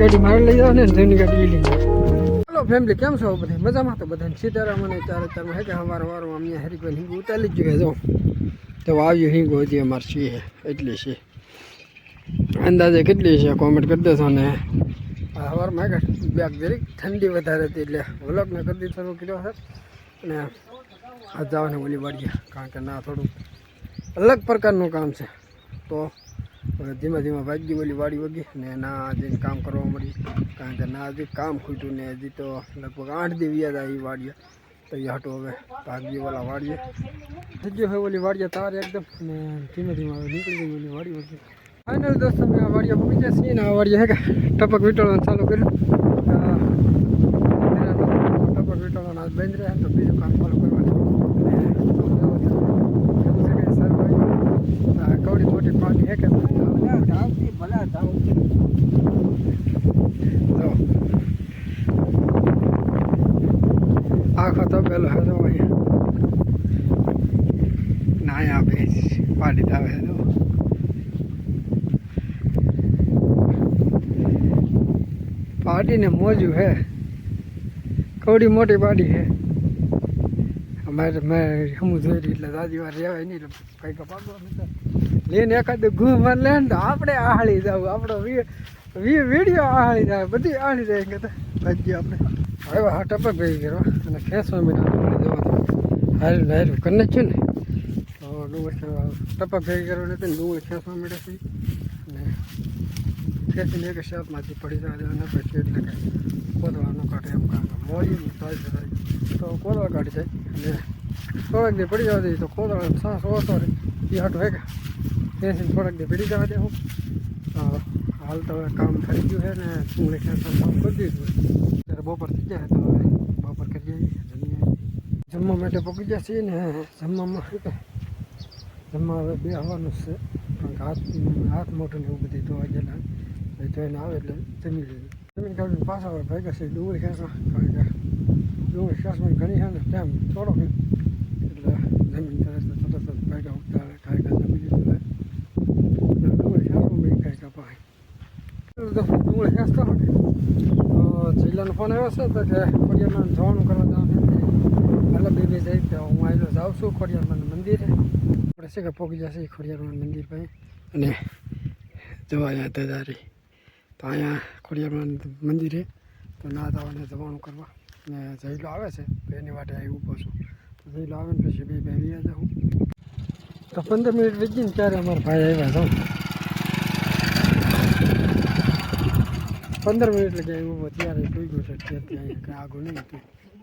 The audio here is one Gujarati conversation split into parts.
ગાડી મારે લઈ જાવ ને જૂની ગાડી લઈ જાય હેલો ફેમિલી કેમ છો બધા? મજામાં તો બધાને? સીતારામ અને ચાર ચારમાં હે કે? સવાર વારો અમને હરિભાઈ હિંગ ઉતારી જ જોઈએ જો? તો આવ્યું હિંગ હજી અમારે છીએ, એટલી છે. અંદાજે કેટલી છે? કોમેન્ટ કરી દેશો ને. સવારમાં હે કે? બેગ જરીક ઠંડી વધારે હતી એટલે વ્લોગને કરી દીધો કર્યો છે. અને આ જવાને ઓલી વાડીએ, કારણ કે ના થોડું અલગ પ્રકારનું કામ છે. તો હવે ધીમે ધીમે ભાગી ઓલી વાડી વગી. ને ના જઈને કામ કરવા મળી. કારણ કે ના, હજી કામ ખૂટ્યું ને હજી તો લગભગ આઠ દી વ્યાજ આવી વાડીએ. તો એ હાટું હવે ભાગી ઓલા વાડીએ. થઈ ગયો હવે ઓલી વાડીએ તારે એકદમ. ને ધીમે ધીમે હવે નીકળી ગઈ ઓલી વાડી વગી. ફાઇનલ દોસ્તો અમે આ વાડીએ પહોંચી ગયા છીએ ને આ વાડીએ હે કે? ટપક વીટળવાનું ચાલુ કર્યું. આ ટપક વીટળવાનું આજ બંધ રહ્યા તો બીજું કામ ચાલુ કરવાનું. અને કવડી મોટી પાણી હે કે? જો આખો તો પેલો હતો ના આપે, પાડી દાવે હતો પાડીને મોજું હે. કવડી મોટી પાડી હે. અમારે મેં હમું જોઈ એટલે દાદી વાર રહેવાય નહીં, એટલે કઈ કપાડવા લઈને એકાદ ઘૂ માર લે ને તો આપણે આહળી જાવ, આપણો વીડિયો આહળી જાય બધી આહળી જાય કે ભાગ્ય આપણે. હવે હા ટપક ભેગી કરવા અને ખેંચવા મીઠા જવા તો હારું હારું કરી છે ને? તો ડુંગળી ટપક ભેગી કરવા નથી ને ડુંગળી ખેંચવા મીઠા છે ને ખેંચીને એક શાકમાંથી પડી જવા દેવાના પછી એટલે કાંઈ કોદવાનું કાઢે એમ કારણ કે મોડી થાય થાય તો કોદવા કાઢી જાય અને થોડાક પડી જવા દઈએ તો કોદવા સાસ ઓછો રહે. એ હાટું હે ખેંચીને થોડાક દી પડી જવા દેવું તો હાલ તો કામ થઈ ગયું છે ને શું ખેંચવાનું કામ કરી દીધું ત્યારે બપોર થઈ જાય તો હવે બપોર કરી જઈએ જમીએ જમવા માટે ગયા છીએ ને જમવામાં જમવા હવે બે આવવાનું છે કારણ કે હાથ હાથ મોટું ને એવું બધી ધોવા ગયેલા એ જોઈને આવે એટલે જમી લીધું જમીન કાઢીને પાછા આવે ભાઈ છે ડુંગળી ખેંચવા કારણ કે ડુંગળી ખેંચવાની ઘણી છે ને ટાઈમ થોડો એટલે જમીન તરત તરત જ ભાગ્યા ઉગતા કાંઈ કાંઈ જમી લીધું હોય એટલે ડુંગળી ખેંચવા મેં કાંઈ કપાય ડુંગળી ખેંચતા હોય તો જિલ્લાનો ફોન આવ્યો છે તો કે ખોડિયારમાં જવાનું કરવા જવાનું હાલો બેબી જાય તો હું આવેલો જાઉં છું ખોડિયારમાં મંદિરે. આપણે છે કે પોગી જશે ખોડિયારમાં મંદિર પાસે. અને જવા અહીંયા દદારી તો અહીંયા ખોડિયારમાં મંદિરે. તો ના જવાને જવાનું કરવા. અને જઈલો આવે છે. તો એની માટે અહીં ઊભો છું. તો જઈલો આવે ને પછી બે વ્યા જાઉં. તો પંદર મિનિટ વીતીને ત્યારે અમારા ભાઈ આવ્યા જાઉં પંદર મિનિટ લગી ઊભો ત્યારે જોઈ ગયો છે અત્યારથી આગળ નહીં હતું.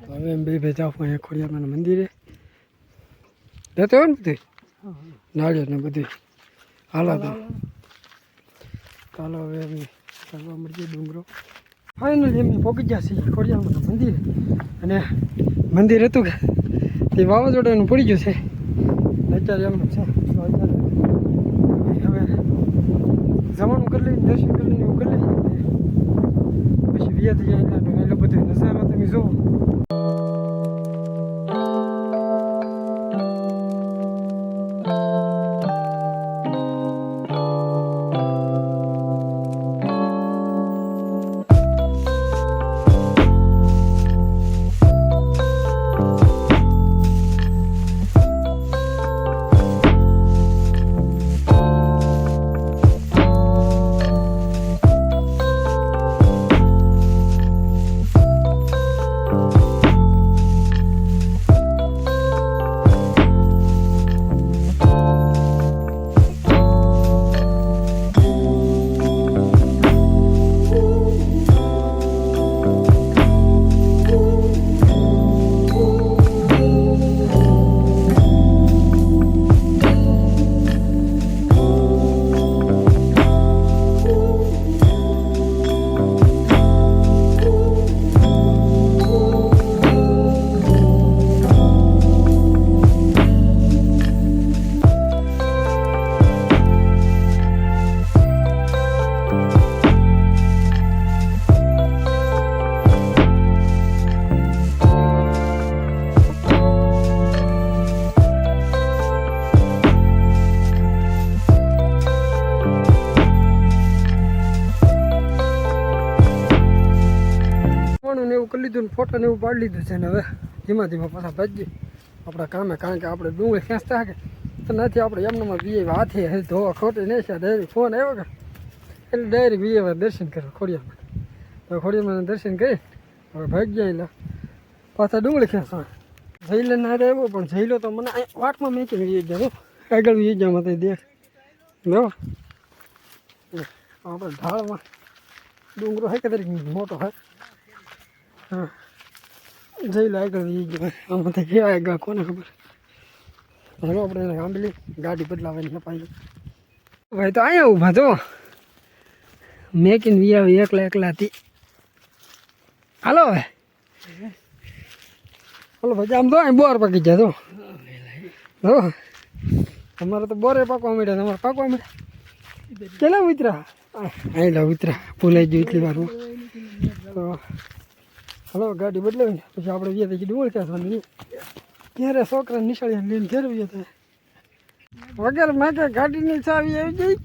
તો હવે એમ બે ભેજા પણ ખોડિયામાં મંદિરે. જતો હોય ને બધું? નાળિયેર ને બધું. હાલા તો. ચાલો હવે એમ ચાલવા મળીએ ડુંગરો. ફાઇનલી એમ પહોંચી ગયા છીએ ખોડિયામાં મંદિર. અને મંદિર હતું કે, તે વાવાઝોડાનું પડી ગયું છે. અત્યારે એમ છે. હવે જમવાનું કરી લઈને દર્શન કરી લઈને પછી વ્યાજ જાય એટલે એટલે બધું નજારો તમે જુઓ કરી લીધું ને ફોટો ને એવું પાડી લીધું છે ને હવે ધીમા ધીમા પાછા ભજી આપણા કામે કારણ કે આપણે ડુંગળી ખેંચતા કે તો નથી આપણે એમનામાં બીએ હાથે હે, ધોવા ખોટી નહીં છે. ડાયરી ફોન આવ્યો કે? એટલે ડાયરી બીએ દર્શન કરવા ખોડિયામાં. તો ખોડિયામાં દર્શન કરી, હવે ભાગ્યા એટલે પાછા ડુંગળી ખેંચવા. જઈલે ના આવ્યો પણ જઈલો તો મને વાટમાં મેકીને વી હું આગળ વી ગયા મતે દેખ. લો આપણે ઢાળમાં ડુંગરો હે કે તરીકે મોટો હે? હા. જઈ આગળ વી ગયો આમાં તો કેવા આગળ, કોને ખબર? હવે આપણે આંબલી ગાડી બદલાવાની અપાઈ ભાઈ, તો અહીંયા ઊભા તો ઇન વી આવી એકલા હતી હાલો, હવે. હાલો, ભાઈ, આમ તો અહીં બોર પાકી જાય તો હો. તમારે તો બોરે પાકવા મળ્યા તમારે પાકવા મળ્યા. કેટલા ઉતરા? અહીં લો ઉતરા. ભૂલાઈ ગયું એટલી વાર તો હલો ગાડી બદલાવીને પછી આપણે ગયા પછી ડુંગળ ખેંચવાની ત્યારે છોકરા નિશાળી લઈને ઘેર વ્યા હતા વગર માગે ગાડીની ચાવી આવી ગઈ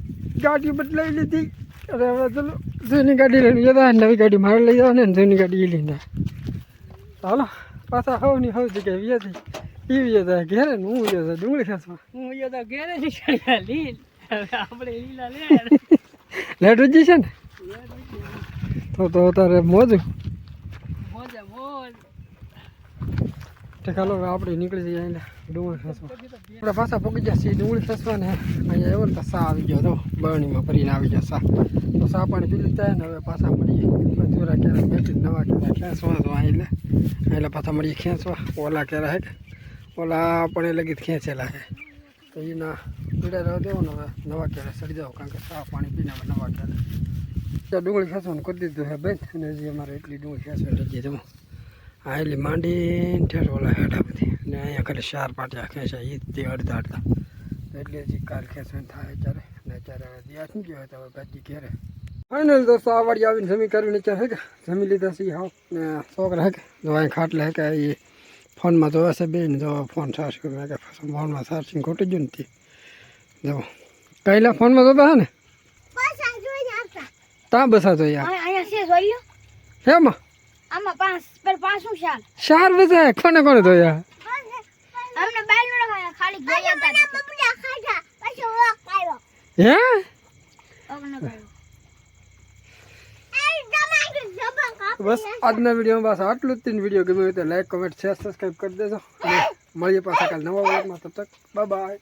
ગાડી બદલાવી લીધી. અરે હવે ચલો જૂની ગાડી લઈને ગયા હતા નવી ગાડી મારે લઈ જવાની ને જૂની ગાડી એ લઈને. હાલો પાછા હવની હવ જગ્યાએ વ્યા હતી એ વ્યા હતા ઘેરે ને હું વ્યા હતા ડુંગળી ખાસમાં હું યો તો ઘેરે નીકળ્યા લીલ આપણે લીલા લે લેટ ઉજી છે ને? તો તો તારે મોજે મોજ તો ચાલો આપણે નીકળી જઈએ અહીંયા ડુંગળી ખસવા આપણે પાછા પગી ગયા છીએ ડુંગળી ખેંચવા ને અહીંયા એવો ને તો સા આવી ગયો તો બરણીમાં ભરીને આવી ગયા સા. તો સા પાણી પી લીધા ને હવે પાછા મળીએ. મજૂરા કેરા બેઠી નવા કેરા ખેંચવા તો અહીં એટલે. પાછા મળીએ ખેંચવા. ઓલા કેરા હે. ઓલા પણ એ લગી ખેંચેલા હે. તો એના પીડા રહેવા દેવો ને હવે નવા કેરા સડી જાઓ કારણ કે સા પાણી પીને હવે નવા કેરા. ડુંગળી ખેંચવાનું કરી દીધું હે બેન. અને હજી અમારે એટલી ડુંગળી ખેંચવા લઈ જવું આ એટલે માંડીને ઠેર ઓલા હેઠા બધી ને અહીંયા ખાલી ચાર પાટિયા ખેંચાય એ તે અડધા અડધા. એટલે હજી કાલ ખેંચવાનું થાય ત્યારે અને અત્યારે હવે દિયા શું ગયો તો હવે ભાજી ઘેરે. ફાઇનલ દોસ્તો આ વાડી આવીને જમી કરીને અત્યારે હે કે? જમી લીધા છે હાવ. ને છોકરા હેકે જો અહીં ખાટલે હેકે એ ફોનમાં જોવે છે બે ને જો ફોન ચાર્જ કર્યો કે ફોનમાં સારસી ખોટી ગયું નથી જો કઈલા ફોનમાં જોતા હે ને? તા બસા જોઈએ હેમાં આમાં પાંચ પર પાંચ શું શાલ ચાર બધા કોને કોને ધોયા અમને બાલ નો રખાયા ખાલી ગયા હતા. બબડા ખાધા પછી વોક આવ્યો હે? બસ આજના વિડીયોમાં બસ આટલું જ તીન વીડિયો ગમ્યો હોય તો લાઈક કોમેન્ટ શેર સબસ્ક્રાઈબ કરી દેજો. મળીએ પાછા કાલ નવા વ્લોગમાં તબ તક બાય બાય